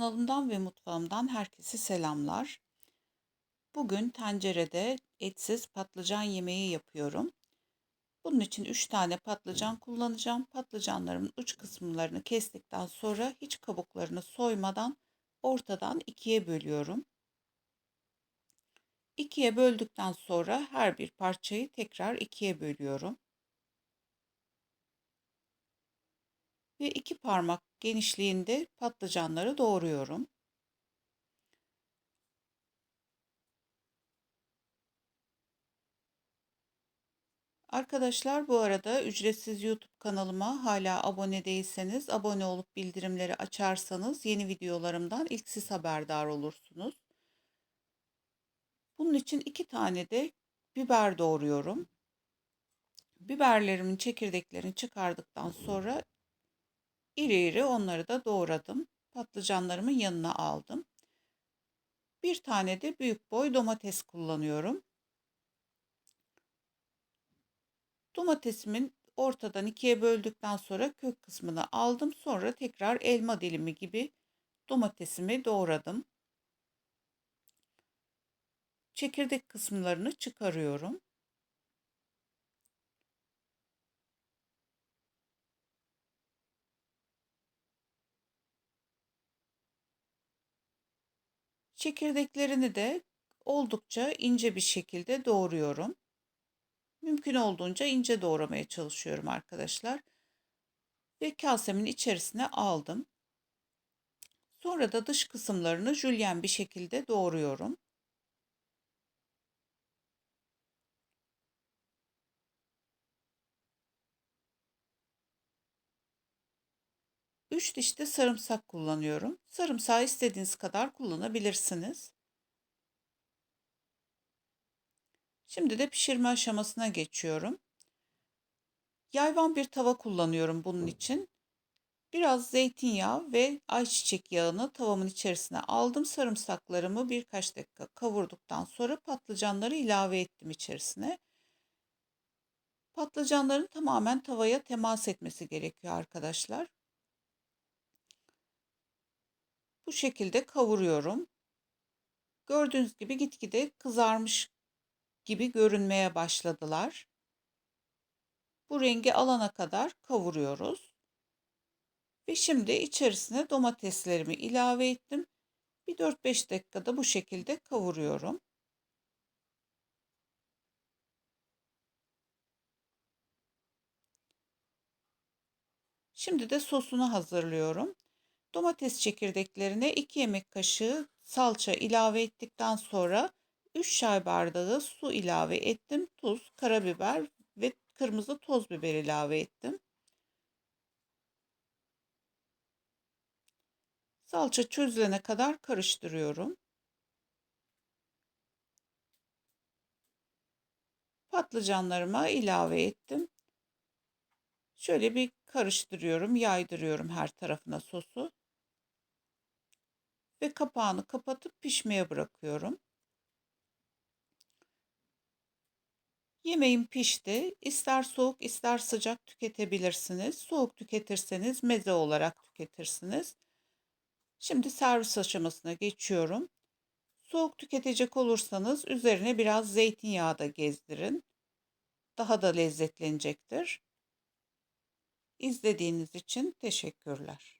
Kanalımdan ve mutfağımdan herkese selamlar. Bugün tencerede etsiz patlıcan yemeği yapıyorum. Bunun için 3 tane patlıcan kullanacağım. Patlıcanlarımın uç kısımlarını kestikten sonra hiç kabuklarını soymadan ortadan ikiye bölüyorum. İkiye böldükten sonra her bir parçayı tekrar ikiye bölüyorum. Ve iki parmak genişliğinde patlıcanları doğruyorum. Arkadaşlar bu arada ücretsiz YouTube kanalıma hala abone değilseniz abone olup bildirimleri açarsanız yeni videolarımdan ilk siz haberdar olursunuz. Bunun için iki tane de biber doğruyorum. Biberlerimin çekirdeklerini çıkardıktan sonra iri iri onları da doğradım. Patlıcanlarımın yanına aldım. Bir tane de büyük boy domates kullanıyorum. Domatesimin ortadan ikiye böldükten sonra kök kısmını aldım. Sonra tekrar elma dilimi gibi domatesimi doğradım. Çekirdek kısımlarını çıkarıyorum. Çekirdeklerini de oldukça ince bir şekilde doğruyorum. Mümkün olduğunca ince doğramaya çalışıyorum arkadaşlar. Ve kasemin içerisine aldım. Sonra da dış kısımlarını jülyen bir şekilde doğruyorum. Üç diş de sarımsak kullanıyorum. Sarımsağı istediğiniz kadar kullanabilirsiniz. Şimdi de pişirme aşamasına geçiyorum. Yayvan bir tava kullanıyorum bunun için. Biraz zeytinyağı ve ayçiçek yağını tavamın içerisine aldım. Sarımsaklarımı birkaç dakika kavurduktan sonra patlıcanları ilave ettim içerisine. Patlıcanların tamamen tavaya temas etmesi gerekiyor arkadaşlar. Bu şekilde kavuruyorum. Gördüğünüz gibi gitgide kızarmış gibi görünmeye başladılar. Bu rengi alana kadar kavuruyoruz. Ve şimdi içerisine domateslerimi ilave ettim. Bir 4-5 dakikada bu şekilde kavuruyorum. Şimdi de sosunu hazırlıyorum. Domates çekirdeklerine 2 yemek kaşığı salça ilave ettikten sonra 3 çay bardağı su ilave ettim. Tuz, karabiber ve kırmızı toz biber ilave ettim. Salça çözülene kadar karıştırıyorum. Patlıcanlarıma ilave ettim. Şöyle bir karıştırıyorum, yaydırıyorum her tarafına sosu. Ve kapağını kapatıp pişmeye bırakıyorum. Yemeğim pişti. İster soğuk ister sıcak tüketebilirsiniz. Soğuk tüketirseniz meze olarak tüketirsiniz. Şimdi servis aşamasına geçiyorum. Soğuk tüketecek olursanız üzerine biraz zeytinyağı da gezdirin. Daha da lezzetlenecektir. İzlediğiniz için teşekkürler.